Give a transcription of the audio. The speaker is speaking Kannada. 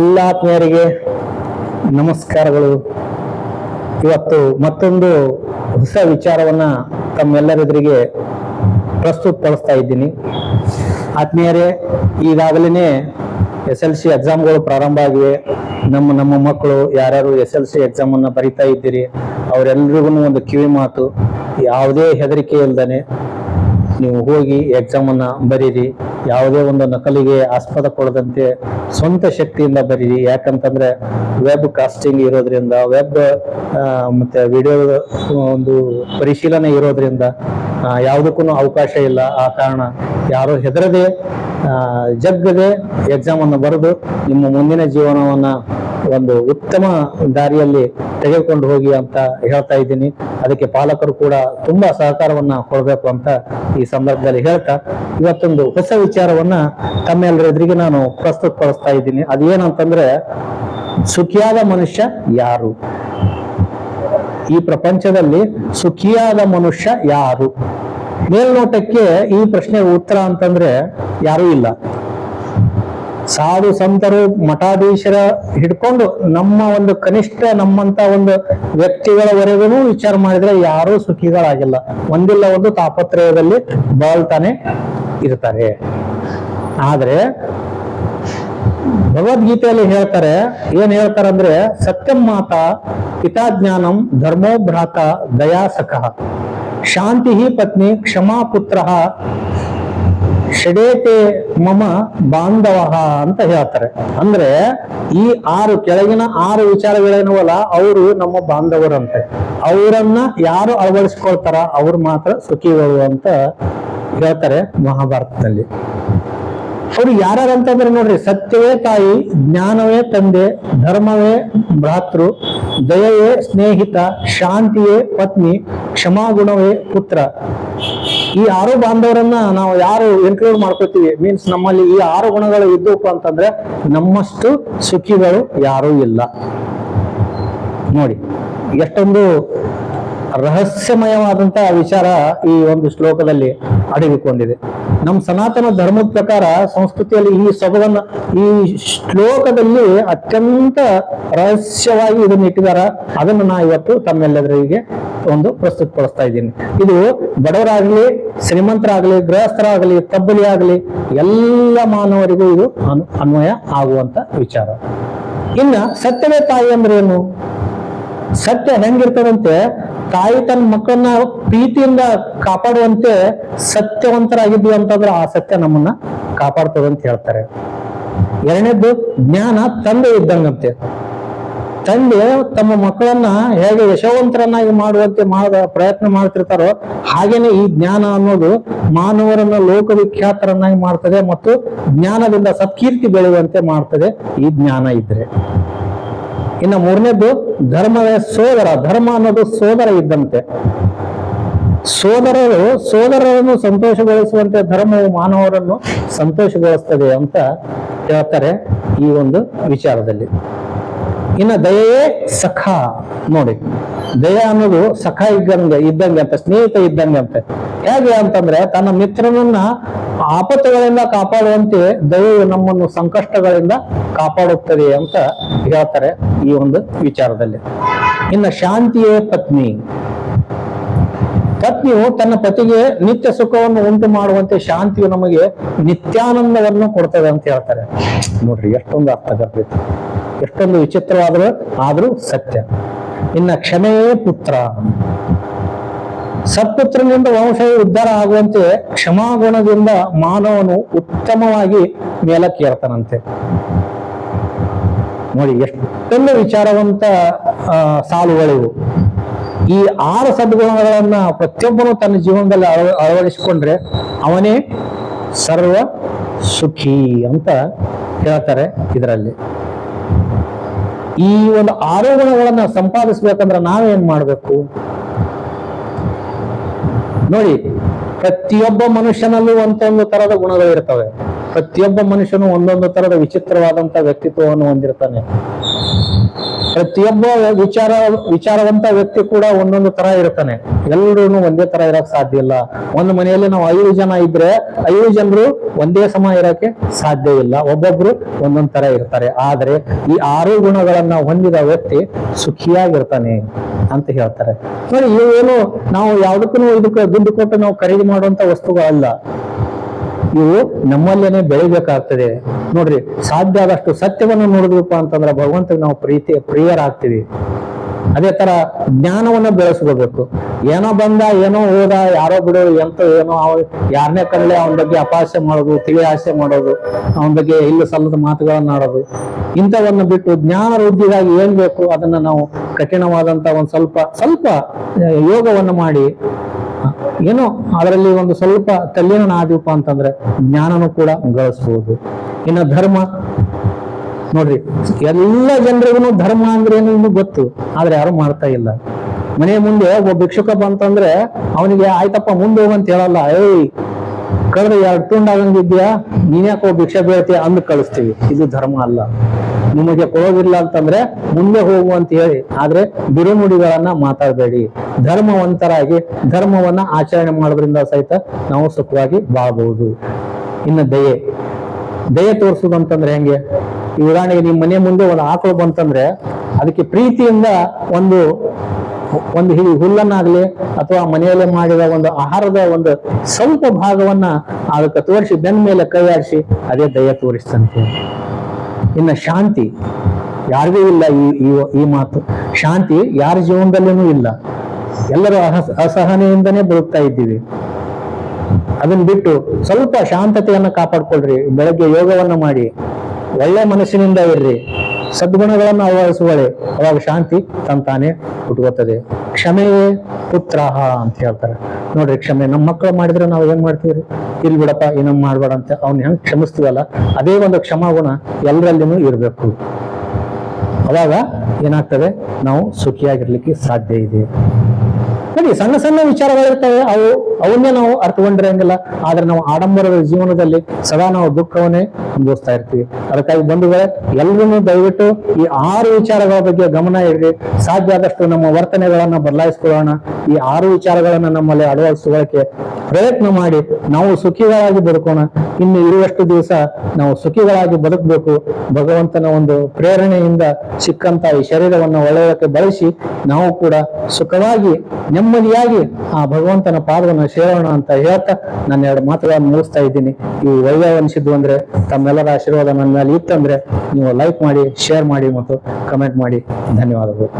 ಎಲ್ಲ ಆತ್ಮೀಯರಿಗೆ ನಮಸ್ಕಾರಗಳು. ಇವತ್ತು ಮತ್ತೊಂದು ಹೊಸ ವಿಚಾರವನ್ನ ತಮ್ಮೆಲ್ಲರೆದುರಿಗೆ ಪ್ರಸ್ತುತಪಡಿಸ್ತಾ ಇದ್ದೀನಿ. ಆತ್ಮೀಯರೇ ಈಗಾಗಲೇ ಎಸ್ ಎಲ್ ಸಿ ಎಕ್ಸಾಮ್ಗಳು ಪ್ರಾರಂಭ ಆಗಿವೆ. ನಮ್ಮ ನಮ್ಮ ಮಕ್ಕಳು, ಯಾರ್ಯಾರು ಎಸ್ ಎಲ್ ಸಿ ಎಕ್ಸಾಮ್ ಅನ್ನ ಬರಿತಾ ಇದ್ದೀರಿ ಅವರೆಲ್ಲರಿಗೂ ಒಂದು ಕಿವಿ ಮಾತು ಯಾವುದೇ ಹೆದರಿಕೆ ಇಲ್ದನೆ ನೀವು ಹೋಗಿ ಎಕ್ಸಾಮನ್ನು ಬರೀರಿ. ಯಾವುದೇ ಒಂದು ನಕಲಿಗೆ ಆಸ್ಪದ ಕೊಡದಂತೆ ಸ್ವಂತ ಶಕ್ತಿಯಿಂದ ಬರೀರಿ. ಯಾಕಂತಂದ್ರೆ ವೆಬ್ ಕಾಸ್ಟಿಂಗ್ ಇರೋದ್ರಿಂದ ವೆಬ್ ಮತ್ತೆ ವಿಡಿಯೋ ಒಂದು ಪರಿಶೀಲನೆ ಇರೋದ್ರಿಂದ ಯಾವುದಕ್ಕೂ ಅವಕಾಶ ಇಲ್ಲ. ಆ ಕಾರಣ ಯಾರು ಹೆದರದೆ ಜಗ್ಗದೆ ಎಕ್ಸಾಮನ್ನು ಬರೆದು ನಿಮ್ಮ ಮುಂದಿನ ಜೀವನವನ್ನು ಒಂದು ಉತ್ತಮ ದಾರಿಯಲ್ಲಿ ತೆಗೆದುಕೊಂಡು ಹೋಗಿ ಅಂತ ಹೇಳ್ತಾ ಇದ್ದೀನಿ. ಅದಕ್ಕೆ ಪಾಲಕರು ಕೂಡ ತುಂಬಾ ಸಹಕಾರವನ್ನ ಕೊಡಬೇಕು ಅಂತ ಈ ಸಂದರ್ಭದಲ್ಲಿ ಹೇಳ್ತಾ, ಇವತ್ತೊಂದು ಹೊಸ ವಿಚಾರವನ್ನ ತಮ್ಮೆಲ್ಲರ ಎದುರಿಗೆ ನಾನು ಪ್ರಸ್ತುತಪಡಿಸ್ತಾ ಇದ್ದೀನಿ. ಅದೇನಂತಂದ್ರೆ, ಸುಖಿಯಾದ ಮನುಷ್ಯ ಯಾರು? ಈ ಪ್ರಪಂಚದಲ್ಲಿ ಸುಖಿಯಾದ ಮನುಷ್ಯ ಯಾರು? ಮೇಲ್ನೋಟಕ್ಕೆ ಈ ಪ್ರಶ್ನೆ ಉತ್ತರ ಅಂತಂದ್ರೆ ಯಾರೂ ಇಲ್ಲ. ಸಾಧು ಸಂತರು, ಮಠಾಧೀಶರ ಹಿಡ್ಕೊಂಡು ನಮ್ಮ ಒಂದು ಕನಿಷ್ಠ ನಮ್ಮಂತ ಒಂದು ವ್ಯಕ್ತಿಗಳವರೆಗೂ ವಿಚಾರ ಮಾಡಿದ್ರೆ ಯಾರೂ ಸುಖಿಗಳಾಗಿಲ್ಲ. ಒಂದಿಲ್ಲ ಒಂದು ತಾಪತ್ರಯದಲ್ಲಿ ಬಾಳ್ತಾನೆ ಇರ್ತಾರೆ. ಆದ್ರೆ ಭಗವದ್ಗೀತೆಯಲ್ಲಿ ಹೇಳ್ತಾರೆ, ಏನ್ ಹೇಳ್ತಾರೆ ಅಂದ್ರೆ, ಸತ್ಯಂ ಮಾತಾ ಪಿತಾ ಜ್ಞಾನಂ ಧರ್ಮೋ ಭ್ರಾತ ಶಾಂತಿ ಪತ್ನಿ ಕ್ಷಮಾ ಪುತ್ರ ಷಡೇತೆ ಮಮ ಬಾಂಧವ ಅಂತ ಹೇಳ್ತಾರೆ. ಅಂದ್ರೆ ಈ ಆರು ಕೆಳಗಿನ ಆರು ವಿಚಾರಗಳೇನವಲ್ಲ, ಅವರು ನಮ್ಮ ಬಾಂಧವರಂತೆ. ಅವರನ್ನ ಯಾರು ಅಳವಡಿಸ್ಕೊಳ್ತಾರ, ಅವ್ರು ಮಾತ್ರ ಸುಖಿಗಳು ಅಂತ ಹೇಳ್ತಾರೆ ಮಹಾಭಾರತದಲ್ಲಿ. ಅವ್ರು ಯಾರ್ಯಾರು ಅಂತಂದ್ರೆ ನೋಡ್ರಿ, ಸತ್ಯವೇ ತಾಯಿ, ಜ್ಞಾನವೇ ತಂದೆ, ಧರ್ಮವೇ ಭ್ರಾತೃ ದಯವೇ ಸ್ನೇಹಿತ, ಶಾಂತಿಯೇ ಪತ್ನಿ, ಕ್ಷಮಾಗುಣವೇ ಪುತ್ರ. ಈ ಆರು ಬಾಂಧವರನ್ನ ನಾವು ಯಾರು ಇನ್ಕ್ಲೂಡ್ ಮಾಡ್ಕೋತೀವಿ? ಮೀನ್ಸ್ ನಮ್ಮಲ್ಲಿ ಈ ಆರು ಗುಣಗಳು ಇದ್ದವು ಅಂತಂದ್ರೆ ನಮ್ಮಷ್ಟು ಸುಖಿಗಳು ಯಾರೂ ಇಲ್ಲ. ನೋಡಿ, ಎಷ್ಟೊಂದು ರಹಸ್ಯಮಯವಾದಂತ ವಿಚಾರ ಈ ಒಂದು ಶ್ಲೋಕದಲ್ಲಿ ಅಡಗಿಕೊಂಡಿದೆ. ನಮ್ಮ ಸನಾತನ ಧರ್ಮದ ಪ್ರಕಾರ ಸಂಸ್ಕೃತಿಯಲ್ಲಿ ಈ ಸೊಬಗನ್ನ ಈ ಶ್ಲೋಕದಲ್ಲಿ ಅತ್ಯಂತ ರಹಸ್ಯವಾಗಿ ಇದನ್ನ ಇಟ್ಟಿದಾರ ಅದನ್ನು ನಾ ಇವತ್ತು ತಮ್ಮೆಲ್ಲರಿಗೆ ಒಂದು ಪ್ರಸ್ತುತಪಡಿಸ್ತಾ ಇದ್ದೀನಿ. ಇದು ಬಡವರಾಗಲಿ, ಶ್ರೀಮಂತರಾಗಲಿ, ಗೃಹಸ್ಥರಾಗಲಿ ತಬ್ಬಲಿ ಆಗಲಿ ಎಲ್ಲ ಮಾನವರಿಗೂ ಇದು ಅನ್- ಅನ್ವಯ ಆಗುವಂತ ವಿಚಾರ. ಇನ್ನ ಸತ್ಯವೇ ತಾಯಿ ಅಂದ್ರೆ ಏನು ಸತ್ಯ ಹೆಂಗಿರ್ತದಂತೆ? ತಾಯಿ ತನ್ನ ಮಕ್ಕಳನ್ನ ಪ್ರೀತಿಯಿಂದ ಕಾಪಾಡುವಂತೆ ಸತ್ಯವಂತರಾಗಿದ್ವಿ ಅಂತಂದ್ರೆ ಆ ಸತ್ಯ ನಮ್ಮನ್ನ ಕಾಪಾಡ್ತದಂತ ಹೇಳ್ತಾರೆ. ಎರಡನೇದ್ದು, ಜ್ಞಾನ ತಂದೆ ಇದ್ದಂಗಂತೆ. ತಂದೆ ತಮ್ಮ ಮಕ್ಕಳನ್ನ ಹೇಗೆ ಯಶವಂತರನ್ನಾಗಿ ಮಾಡುವಂತೆ ಮಾಡ ಪ್ರಯತ್ನ ಮಾಡ್ತಿರ್ತಾರೋ ಹಾಗೇನೆ ಈ ಜ್ಞಾನ ಅನ್ನೋದು ಮಾನವರನ್ನ ಲೋಕವಿಖ್ಯಾತರನ್ನಾಗಿ ಮಾಡ್ತದೆ ಮತ್ತು ಜ್ಞಾನದಿಂದ ಸತ್ಕೀರ್ತಿ ಬೆಳೆಯುವಂತೆ ಮಾಡ್ತದೆ ಈ ಜ್ಞಾನ ಇದ್ರೆ. ಇನ್ನು ಮೂರನೇದ್ದು, ಧರ್ಮವೇ ಸೋದರ. ಧರ್ಮ ಅನ್ನೋದು ಸೋದರ ಇದ್ದಂತೆ. ಸೋದರರು, ಸೋದರರನ್ನು ಸಂತೋಷಗೊಳಿಸುವಂತೆ ಧರ್ಮವು ಮಾನವರನ್ನು ಸಂತೋಷಗೊಳಿಸ್ತದೆ ಅಂತ ಹೇಳ್ತಾರೆ ಈ ಒಂದು ವಿಚಾರದಲ್ಲಿ. ಇನ್ನು ದಯೆಯೇ ಸಖ ನೋಡಿ. ದಯ ಅನ್ನೋದು ಸಖ ಇದ್ದಂಗೆ ಇದ್ದಂಗೆ ಅಂತ, ಸ್ನೇಹಿತ ಇದ್ದಂಗೆ ಅಂತ. ಹೇಗೆ ಅಂತಂದ್ರೆ ತನ್ನ ಮಿತ್ರನನ್ನ ಆಪತ್ತುಗಳಿಂದ ಕಾಪಾಡುವಂತೆ ದಯೆಯು ನಮ್ಮನ್ನು ಸಂಕಷ್ಟಗಳಿಂದ ಕಾಪಾಡುತ್ತದೆ ಅಂತ ಹೇಳ್ತಾರೆ ಈ ಒಂದು ವಿಚಾರದಲ್ಲಿ. ಇನ್ನು ಶಾಂತಿಯೇ ಪತ್ನಿ. ಪತ್ನಿಯು ತನ್ನ ಪತಿಗೆ ನಿತ್ಯ ಸುಖವನ್ನು ಉಂಟು ಮಾಡುವಂತೆ ಶಾಂತಿಯು ನಮಗೆ ನಿತ್ಯಾನಂದವನ್ನು ಕೊಡ್ತದೆ ಅಂತ ಹೇಳ್ತಾರೆ. ನೋಡ್ರಿ ಎಷ್ಟೊಂದು ಅರ್ಥಗರ್ಭಿತ. ಎಷ್ಟೊಂದು ವಿಚಿತ್ರವಾದರೂ ಆದರೂ ಸತ್ಯ. ಇನ್ನ ಕ್ಷಮೆಯೇ ಪುತ್ರ. ಸತ್ಪುತ್ರನಿಂದ ವಂಶವು ಉದ್ಧಾರ ಆಗುವಂತೆ ಕ್ಷಮಾಗುಣದಿಂದ ಮಾನವನು ಉತ್ತಮವಾಗಿ ಮೇಲಕ್ಕೇರ್ತಾನಂತೆ. ನೋಡಿ, ಎಷ್ಟೊಂದು ವಿಚಾರವಂತ ಸಾಲುಗಳಿವು ಈ ಆರು ಸದ್ಗುಣಗಳನ್ನ ಪ್ರತಿಯೊಬ್ಬನು ತನ್ನ ಜೀವನದಲ್ಲಿ ಅಳವ, ಅಳವಡಿಸಿಕೊಂಡ್ರೆ ಅವನೇ ಸರ್ವ ಸುಖಿ ಅಂತ ಹೇಳ್ತಾರೆ ಇದರಲ್ಲಿ. ಈ ಒಂದು ಆರೋಪಣಗಳನ್ನ ಸಂಪಾದಿಸ್ಬೇಕಂದ್ರೆ ನಾವೇನ್ ಮಾಡ್ಬೇಕು? ನೋಡಿ, ಪ್ರತಿಯೊಬ್ಬ ಮನುಷ್ಯನಲ್ಲೂ ಒಂದೊಂದು ತರದ ಗುಣಗಳು ಇರ್ತವೆ ಪ್ರತಿಯೊಬ್ಬ ಮನುಷ್ಯನು ಒಂದೊಂದು ತರದ ವಿಚಿತ್ರವಾದಂತ ವ್ಯಕ್ತಿತ್ವವನ್ನು ಹೊಂದಿರ್ತಾನೆ. ಪ್ರತಿಯೊಬ್ಬ ವಿಚಾರ, ವಿಚಾರವಂತ ವ್ಯಕ್ತಿ ಕೂಡ ಒಂದೊಂದು ತರ ಇರ್ತಾನೆ. ಎಲ್ಲರೂ ಒಂದೇ ತರ ಇರಕ್ ಸಾಧ್ಯ ಇಲ್ಲ. ಒಂದು ಮನೆಯಲ್ಲಿ ನಾವು ಐದು ಜನ ಇದ್ರೆ ಐದು ಜನರು ಒಂದೇ ಸಮ ಇರಕ್ಕೆ ಸಾಧ್ಯ ಇಲ್ಲ. ಒಬ್ಬೊಬ್ರು ಒಂದೊಂದ್ ತರ ಇರ್ತಾರೆ. ಆದ್ರೆ ಈ ಆರು ಗುಣಗಳನ್ನ ಹೊಂದಿದ ವ್ಯಕ್ತಿ ಸುಖಿಯಾಗಿರ್ತಾನೆ ಅಂತ ಹೇಳ್ತಾರೆ. ನೋಡಿ ಇವೇನು ನಾವು ಯಾವ್ದಕ್ಕೂ ಇದಕ್ಕೆ ದುಡ್ಡು ಕೊಟ್ಟು ನಾವು ಖರೀದಿ ಮಾಡುವಂತ ವಸ್ತುಗಳಲ್ಲ. ಇವು ನಮ್ಮಲ್ಲೇನೆ ಬೆಳಿಬೇಕಾಗ್ತದೆ. ನೋಡ್ರಿ, ಸಾಧ್ಯ ಆದಷ್ಟು ಸತ್ಯವನ್ನು ನೋಡಿದ್ರಪ್ಪ ಅಂತಂದ್ರೆ ಭಗವಂತಗೆ ನಾವು ಪ್ರೀತಿ, ಪ್ರಿಯರಾಗ್ತೀವಿ. ಅದೇ ತರ ಜ್ಞಾನವನ್ನ ಬೆಳೆಸ್ಕೋಬೇಕು ಏನೋ ಬಂದ, ಏನೋ ಹೋದ, ಯಾರೋ ಬಿಡು, ಎಂತ, ಏನೋ, ಅವ ಯಾರನ್ನೇ ಕಂಡ್ಲೆ ಅವನ ಬಗ್ಗೆ ಅಪಹಾಸ್ಯ ಮಾಡೋದು, ತಿಳಿ ಆಸೆ ಮಾಡೋದು, ಅವನ ಬಗ್ಗೆ ಇಲ್ಲ ಸಲ್ಲದ ಮಾತುಗಳನ್ನ ಆಡೋದು. ಇಂಥವನ್ನ ಬಿಟ್ಟು ಜ್ಞಾನ ವೃದ್ಧಿಗಾಗಿ ಏನ್ ಬೇಕು, ಅದನ್ನ ನಾವು ಕಠಿಣವಾದಂತ ಒಂದ್ ಸ್ವಲ್ಪ ಸ್ವಲ್ಪ ಯೋಗವನ್ನು ಮಾಡಿ ಏನೋ ಅದರಲ್ಲಿ ಒಂದು ಸ್ವಲ್ಪ ತಲ್ಲೀನ ಆದ್ವಿಪ ಅಂತಂದ್ರೆ ಜ್ಞಾನನೂ ಕೂಡ ಗಳಿಸ್ಬೋದು. ಇನ್ನು ಧರ್ಮ, ನೋಡ್ರಿ, ಎಲ್ಲ ಜನರಿಗೂ ಧರ್ಮ ಅಂದ್ರೆ ಏನು ಗೊತ್ತು, ಆದ್ರೆ ಯಾರು ಮಾಡ್ತಾ ಇಲ್ಲ. ಮನೆ ಮುಂದೆ ಒಬ್ಬ ಭಿಕ್ಷುಕ ಬಂತಂದ್ರೆ ಅವನಿಗೆ, ಆಯ್ತಪ್ಪ, ಮುಂದೆ ಹೋಗಂತ ಹೇಳಲ್ಲ. ಏಯ್, ಕಳೆದ ಎರಡು ತುಂಡಾಗಂಗಿದ್ಯಾ ನೀನ್ಯಾಕೋ ಭಿಕ್ಷೆ ಬೀಳ್ತೀಯ ಅಂದ್ ಕಳಿಸ್ತೀವಿ. ಇದು ಧರ್ಮ ಅಲ್ಲ. ನಿಮಗೆ ಕೊಡೋದಿಲ್ಲ ಅಂತಂದ್ರೆ, ಮುಂದೆ ಹೋಗು ಅಂತ ಹೇಳಿ. ಆದ್ರೆ ಬಿರುನುಡಿಗಳನ್ನ ಮಾತಾಡಬೇಡಿ. ಧರ್ಮವಂತರಾಗಿ ಧರ್ಮವನ್ನ ಆಚರಣೆ ಮಾಡೋದ್ರಿಂದ ಸಹಿತ ನಾವು ಸುಖವಾಗಿ ಬಾಳಬಹುದು ಇನ್ನು ದಯೆ. ದಯೆ ತೋರಿಸೋದು ಅಂತಂದ್ರೆ ಹೆಂಗೆ? ಈ ಉದಾಹರಣೆಗೆ ನಿಮ್ಮ ಮನೆ ಮುಂದೆ ಒಂದು ಆಕಳು ಬಂತಂದ್ರೆ ಅದಕ್ಕೆ ಪ್ರೀತಿಯಿಂದ ಒಂದು ಒಂದು ಹಿಡಿ ಹುಲ್ಲನ್ನಾಗ್ಲಿ ಅಥವಾ ಮನೆಯಲ್ಲೇ ಮಾಡಿದ ಒಂದು ಆಹಾರದ ಒಂದು ಸ್ವಲ್ಪ ಭಾಗವನ್ನ ಅದಕ್ಕೆ ತೋರಿಸಿ ಬೆನ್ನ ಮೇಲೆ ಕೈ ಆಡಿಸಿ ಅದೇ ದಯೆ ತೋರಿಸ್ತಂತೆ. ಇನ್ನ ಶಾಂತಿ. ಯಾರಿಗೂ ಇಲ್ಲ ಈ ಈ- ಈ ಮಾತು. ಶಾಂತಿ ಯಾರ ಜೀವನದಲ್ಲಿನೂ ಇಲ್ಲ. ಎಲ್ಲರೂ ಅಸ ಅಸಹನೆಯಿಂದನೇ ಬದುಕ್ತಾ ಇದ್ದೀವಿ. ಅದನ್ನ ಬಿಟ್ಟು ಸ್ವಲ್ಪ ಶಾಂತತೆಯನ್ನ ಕಾಪಾಡ್ಕೊಳ್ರಿ, ಬೆಳಗ್ಗೆ ಯೋಗವನ್ನ ಮಾಡಿ, ಒಳ್ಳೆ ಮನಸ್ಸಿನಿಂದ ಇರ್ರಿ, ಸದ್ಗುಣಗಳನ್ನು ಅಳವಡಿಸುವಳೆ ಅವಾಗ ಶಾಂತಿ ತಂತಾನೆ ಹುಟ್ಕೋತದೆ. ಕ್ಷಮೆಯೇ ಪುತ್ರಾಹ ಅಂತ ಹೇಳ್ತಾರೆ. ನೋಡ್ರಿ, ಕ್ಷಮೆ ನಮ್ಮ ಮಕ್ಕಳು ಮಾಡಿದ್ರೆ ನಾವು ಏನ್ ಮಾಡ್ತೀವ್ರಿ? ಇಲ್ಲಿ ಬಿಡಪ್ಪ, ಇನ್ನೊಂದ್ ಮಾಡ್ಬೇಡ ಅಂತ ಅವ್ನ ಹೆಂಗ್ ಕ್ಷಮಿಸ್ತೀವಲ್ಲ, ಅದೇ ಒಂದು ಕ್ಷಮಾಗುಣ ಎಲ್ಲರಲ್ಲಿನೂ ಇರಬೇಕು. ಅವಾಗ ಏನಾಗ್ತದೆ? ನಾವು ಸುಖಿಯಾಗಿರ್ಲಿಕ್ಕೆ ಸಾಧ್ಯ ಇದೆ. ನೋಡಿ ಸಣ್ಣ ಸಣ್ಣ ವಿಚಾರಗಳಿರ್ತವೆ. ಅವು, ಅವನ್ನೇ ನಾವು ಅರ್ಥಗೊಂಡಿರಂಗಿಲ್ಲ ಆದ್ರೆ ನಾವು ಆಡಂಬರದ ಜೀವನದಲ್ಲಿ ಸದಾ ನಾವು ದುಃಖವನ್ನೇ ಅನುಭವಿಸ್ತಾ ಇರ್ತೀವಿ. ಅದಕ್ಕಾಗಿ ಬಂಧುಗಳೇ ಎಲ್ಲರೂ ದಯವಿಟ್ಟು ಈ ಆರು ವಿಚಾರಗಳ ಬಗ್ಗೆ ಗಮನ ಇರಲಿ ಸಾಧ್ಯ ಆದಷ್ಟು ನಮ್ಮ ವರ್ತನೆಗಳನ್ನ ಬದಲಾಯಿಸ್ಕೊಳ್ಳೋಣ. ಈ ಆರು ವಿಚಾರಗಳನ್ನ ನಮ್ಮಲ್ಲಿ ಅಳವಡಿಸ್ಕೊಳ್ಳಕ್ಕೆ ಪ್ರಯತ್ನ ಮಾಡಿ ನಾವು ಸುಖಿಗಳಾಗಿ ಬದುಕೋಣ. ಇನ್ನು ಇರುವಷ್ಟು ದಿವಸ ನಾವು ಸುಖಿಗಳಾಗಿ ಬದುಕಬೇಕು. ಭಗವಂತನ ಒಂದು ಪ್ರೇರಣೆಯಿಂದ ಸಿಕ್ಕಂತ ಈ ಶರೀರವನ್ನು ಒಳ್ಳೆಯದಕ್ಕೆ ಬಳಸಿ ನಾವು ಕೂಡ ಸುಖವಾಗಿ ನೆಮ್ಮದಿಯಾಗಿ ಆ ಭಗವಂತನ ಪಾದವನ್ನು ಸೇರೋಣ ಅಂತ ಹೇಳ್ತಾ ನನ್ನ ಎರಡು ಮಾತುಗಳನ್ನು ಮುಗಿಸ್ತಾ ಇದ್ದೀನಿ. ಈ ಒಳ್ಳೆಯ ಅನಿಸಿದ್ದು ಅಂದ್ರೆ ತಮ್ಮೆಲ್ಲರ ಆಶೀರ್ವಾದ ನನ್ನ ಮೇಲೆ ಇತ್ತಂದ್ರೆ ನೀವು ಲೈಕ್ ಮಾಡಿ ಶೇರ್ ಮಾಡಿ ಮತ್ತು ಕಮೆಂಟ್ ಮಾಡಿ. ಧನ್ಯವಾದಗಳು.